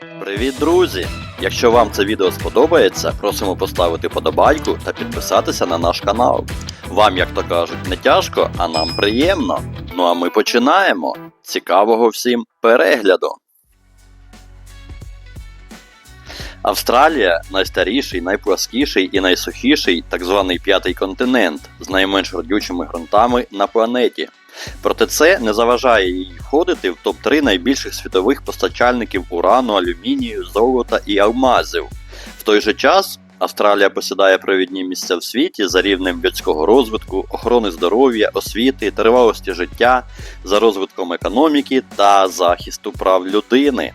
Привіт, друзі! Якщо вам це відео сподобається, просимо поставити подобайку та підписатися на наш канал. Вам, як то кажуть, не тяжко, а нам приємно. Ну а ми починаємо. Цікавого всім перегляду. Австралія найстаріший, найпласкіший і найсухіший так званий п'ятий континент з найменш родючими ґрунтами на планеті. Проте це не заважає їй входити в топ-3 найбільших світових постачальників урану, алюмінію, золота і алмазів. В той же час Австралія посідає провідні місця в світі за рівнем людського розвитку, охорони здоров'я, освіти, тривалості життя, за розвитком економіки та захисту прав людини.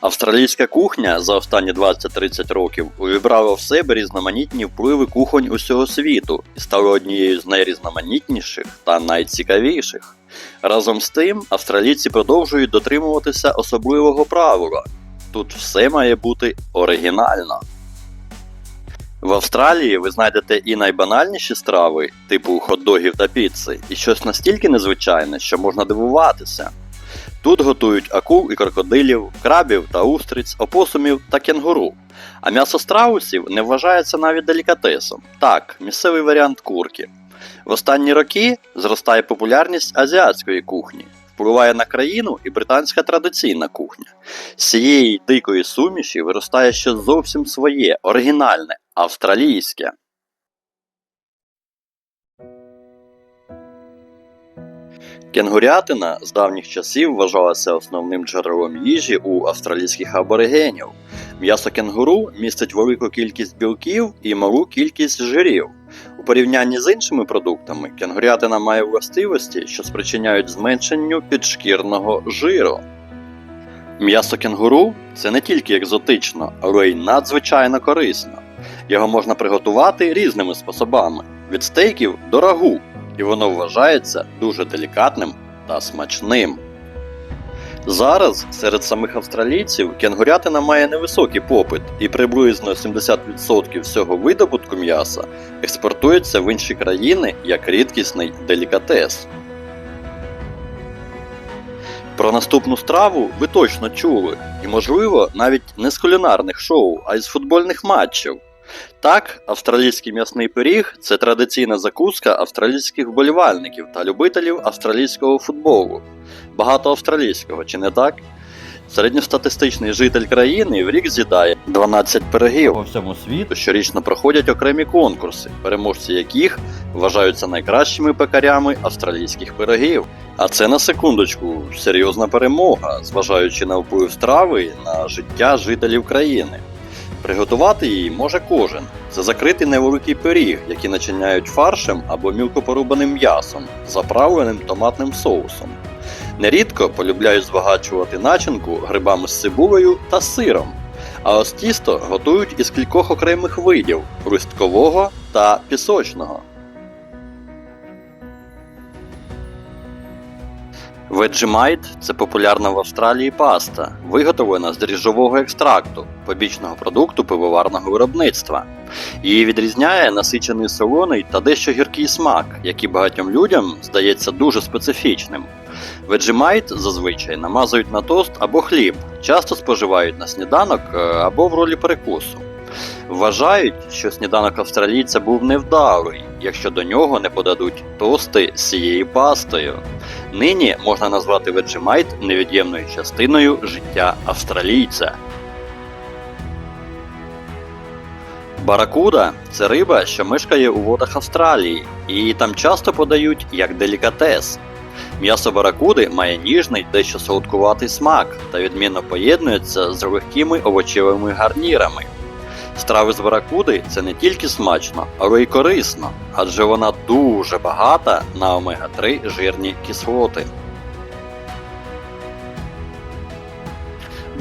Австралійська кухня за останні 20-30 років увібрала в себе різноманітні впливи кухонь усього світу і стала однією з найрізноманітніших та найцікавіших. Разом з тим, австралійці продовжують дотримуватися особливого правила. Тут все має бути оригінально. В Австралії ви знайдете і найбанальніші страви, типу хот-догів та піци, і щось настільки незвичайне, що можна дивуватися. Тут готують акул і крокодилів, крабів та устриць, опосумів та кенгуру. А м'ясо страусів не вважається навіть делікатесом. Так, місцевий варіант курки. В останні роки зростає популярність азіатської кухні, впливає на країну і британська традиційна кухня. З цієї дикої суміші виростає щось зовсім своє, оригінальне, австралійське. Кенгурятина з давніх часів вважалася основним джерелом їжі у австралійських аборигенів. М'ясо кенгуру містить велику кількість білків і малу кількість жирів. У порівнянні з іншими продуктами кенгурятина має властивості, що спричиняють зменшенню підшкірного жиру. М'ясо кенгуру це не тільки екзотично, але й надзвичайно корисно. Його можна приготувати різними способами від стейків до рагу, і воно вважається дуже делікатним та смачним. Зараз серед самих австралійців кенгурятина має невисокий попит, і приблизно 70% всього видобутку м'яса експортується в інші країни як рідкісний делікатес. Про наступну страву ви точно чули, і, можливо, навіть не з кулінарних шоу, а й з футбольних матчів. Так, австралійський м'ясний пиріг це традиційна закуска австралійських вболівальників та любителів австралійського футболу. Багато австралійського, чи не так? Середньостатистичний житель країни в рік з'їдає 12 пирогів. По всьому світу щорічно проходять окремі конкурси, переможці яких вважаються найкращими пекарями австралійських пирогів. А це на секундочку серйозна перемога, зважаючи на вплив страви на життя жителів країни. Приготувати її може кожен. Це закритий невеликий пиріг, який начиняють фаршем або мілко порубаним м'ясом, заправленим томатним соусом. Нерідко полюбляють збагачувати начинку грибами з цибулею та сиром. А ось тісто готують із кількох окремих видів русткового та пісочного. Vegemite – це популярна в Австралії паста, виготовлена з дріжджового екстракту, побічного продукту пивоварного виробництва. Її відрізняє насичений солоний та дещо гіркий смак, який багатьом людям здається дуже специфічним. Vegemite зазвичай намазують на тост або хліб, часто споживають на сніданок е, або в ролі перекусу. Вважають, що сніданок австралійця був невдалий, якщо до нього не подадуть тости з цією пастою. Нині можна назвати Vegemite невід'ємною частиною життя австралійця. Баракуда це риба, що мешкає у водах Австралії, і її там часто подають як делікатес. М'ясо баракуди має ніжний, дещо солодкуватий смак та відмінно поєднується з легкими овочевими гарнірами. Страви з баракуди це не тільки смачно, але й корисно, адже вона дуже багата на омега-3 жирні кислоти.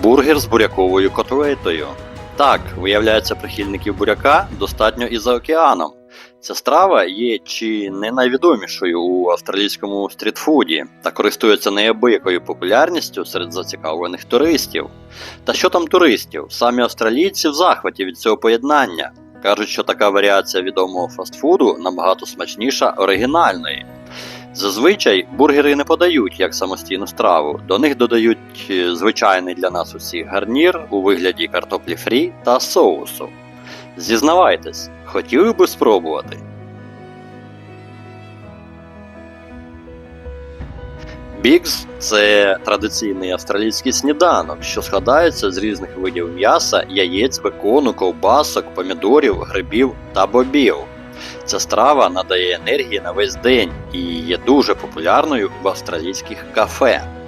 Бургер з буряковою котлетою. Так, виявляється, прихильників буряка достатньо і за океаном. Ця страва є чи не найвідомішою у австралійському стрітфуді та користується неабиякою популярністю серед зацікавлених туристів. Та що там туристів? Самі австралійці в захваті від цього поєднання. Кажуть, що така варіація відомого фастфуду набагато смачніша оригінальної. Зазвичай бургери не подають як самостійну страву, до них додають е, звичайний для нас усіх гарнір у вигляді картоплі фрі та соусу. Зізнавайтесь, хотіли би спробувати? Бігз це традиційний австралійський сніданок, що складається з різних видів м'яса, яєць, бекону, ковбасок, помідорів, грибів та бобів. Ця страва надає енергії на весь день і є дуже популярною в австралійських кафе.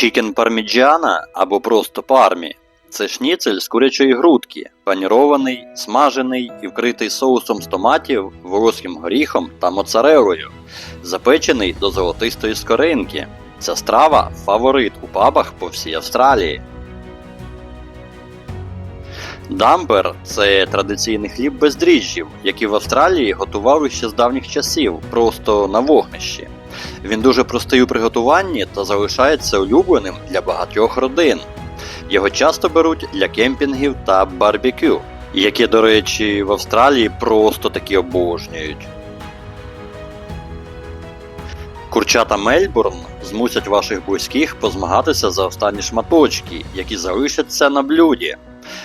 Чікен парміджана або просто пармі це шніцель з курячої грудки, панірований, смажений і вкритий соусом з томатів, волоським горіхом та моцарелою, запечений до золотистої скоринки. Ця страва фаворит у пабах по всій Австралії. Дампер це традиційний хліб без дріжджів, який в Австралії готували ще з давніх часів, просто на вогнищі. Він дуже простий у приготуванні та залишається улюбленим для багатьох родин. Його часто беруть для кемпінгів та барбекю, які, до речі, в Австралії просто таки обожнюють. Курчата Мельбурн змусять ваших близьких позмагатися за останні шматочки, які залишаться на блюді.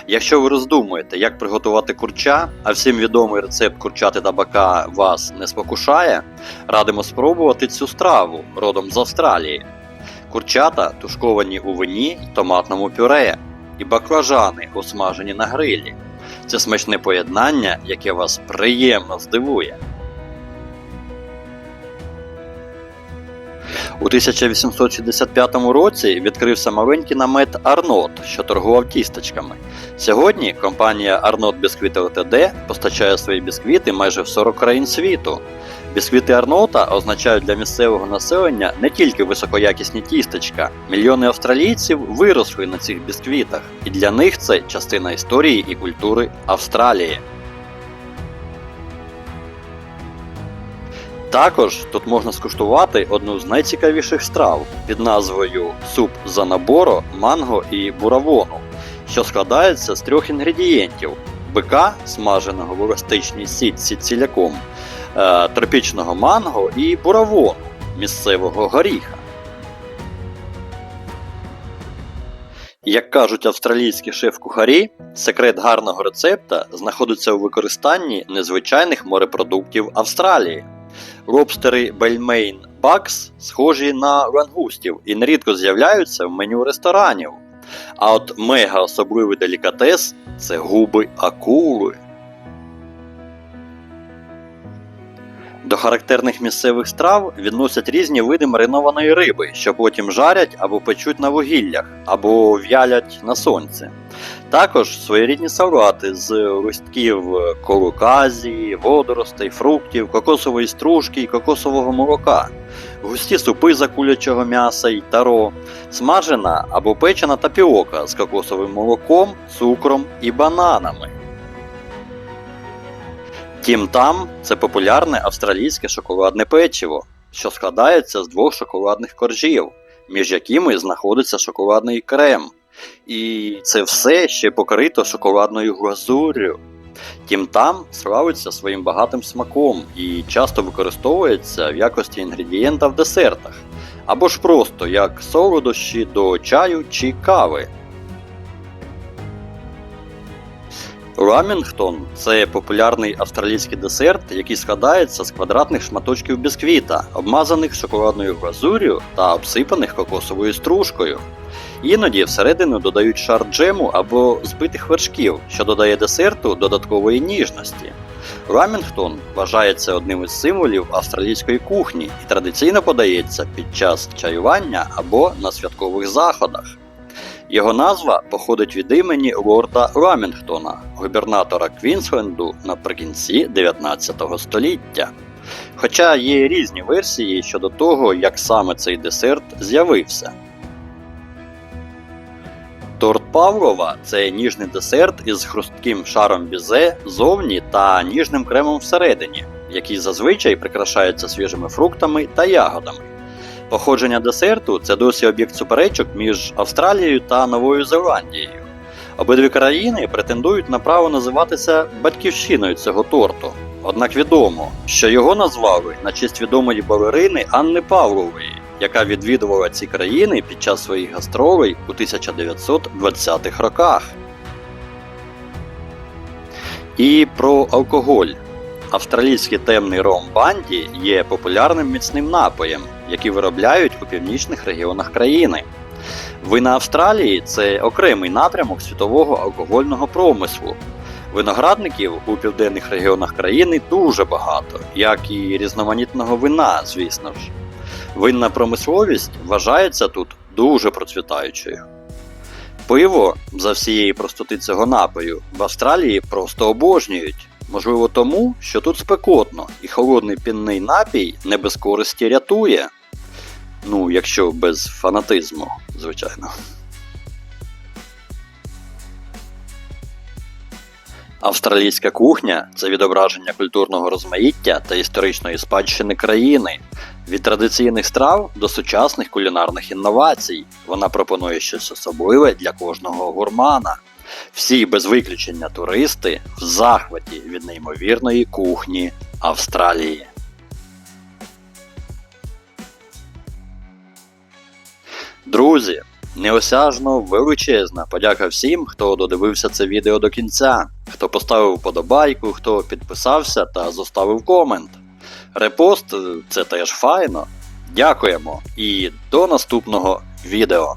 Якщо ви роздумуєте, як приготувати курча, а всім відомий рецепт курчати табака вас не спокушає, радимо спробувати цю страву родом з Австралії. Курчата тушковані у вині й томатному пюре, і баклажани осмажені на грилі. Це смачне поєднання, яке вас приємно здивує. У 1865 році відкрився маленький намет Арнот, що торгував тістечками. Сьогодні компанія Арнот Бісквіти ЛТД постачає свої бісквіти майже в 40 країн світу. Бісквіти Арнота означають для місцевого населення не тільки високоякісні тістечка. Мільйони австралійців виросли на цих бісквітах, і для них це частина історії і культури Австралії. Також тут можна скуштувати одну з найцікавіших страв під назвою суп за наборо, манго і буравону, що складається з трьох інгредієнтів: бика, смаженого в еластичній сітці ціляком, е, тропічного манго і буравону місцевого горіха. Як кажуть австралійські шеф-кухарі, секрет гарного рецепта знаходиться у використанні незвичайних морепродуктів Австралії. Лобстери Бельмейн Бакс схожі на рангустів і нерідко з'являються в меню ресторанів. А от мега особливий делікатес це губи акули. До характерних місцевих страв відносять різні види маринованої риби, що потім жарять або печуть на вугіллях, або в'ялять на сонці. Також своєрідні салати з листків колоказії, водоростей, фруктів, кокосової стружки і кокосового молока, густі супи з акулячого м'яса й таро, смажена або печена тапіока з кокосовим молоком, цукром і бананами. Тім там це популярне австралійське шоколадне печиво, що складається з двох шоколадних коржів, між якими знаходиться шоколадний крем. І це все ще покрито шоколадною глазур'ю. Тім там славиться своїм багатим смаком і часто використовується в якості інгредієнта в десертах, або ж просто як солодощі до чаю чи кави. Рамінгтон це популярний австралійський десерт, який складається з квадратних шматочків бісквіта, обмазаних шоколадною глазур'ю та обсипаних кокосовою стружкою. Іноді всередину додають шар джему або збитих вершків, що додає десерту додаткової ніжності. Рамінгтон вважається одним із символів австралійської кухні і традиційно подається під час чаювання або на святкових заходах. Його назва походить від імені лорда Рамінгтона, губернатора Квінсленду наприкінці 19 століття. Хоча є різні версії щодо того, як саме цей десерт з'явився. Торт Павлова це ніжний десерт із хрустким шаром бізе зовні та ніжним кремом всередині, який зазвичай прикрашається свіжими фруктами та ягодами. Походження десерту це досі об'єкт суперечок між Австралією та Новою Зеландією. Обидві країни претендують на право називатися батьківщиною цього торту. Однак відомо, що його назвали на честь відомої балерини Анни Павлової, яка відвідувала ці країни під час своїх гастролей у 1920-х роках. І про алкоголь. Австралійський темний ром банді є популярним міцним напоєм, який виробляють у північних регіонах країни. Вина Австралії це окремий напрямок світового алкогольного промислу. Виноградників у південних регіонах країни дуже багато, як і різноманітного вина, звісно ж. Винна промисловість вважається тут дуже процвітаючою. Пиво за всієї простоти цього напою в Австралії просто обожнюють. Можливо, тому, що тут спекотно і холодний пінний напій не без користі рятує. Ну, якщо без фанатизму, звичайно. Австралійська кухня це відображення культурного розмаїття та історичної спадщини країни. Від традиційних страв до сучасних кулінарних інновацій. Вона пропонує щось особливе для кожного гурмана. Всі без виключення туристи в захваті від неймовірної кухні Австралії. Друзі, неосяжно величезна подяка всім, хто додивився це відео до кінця, хто поставив вподобайку, хто підписався та зоставив комент. Репост е, це теж файно. Дякуємо і до наступного відео.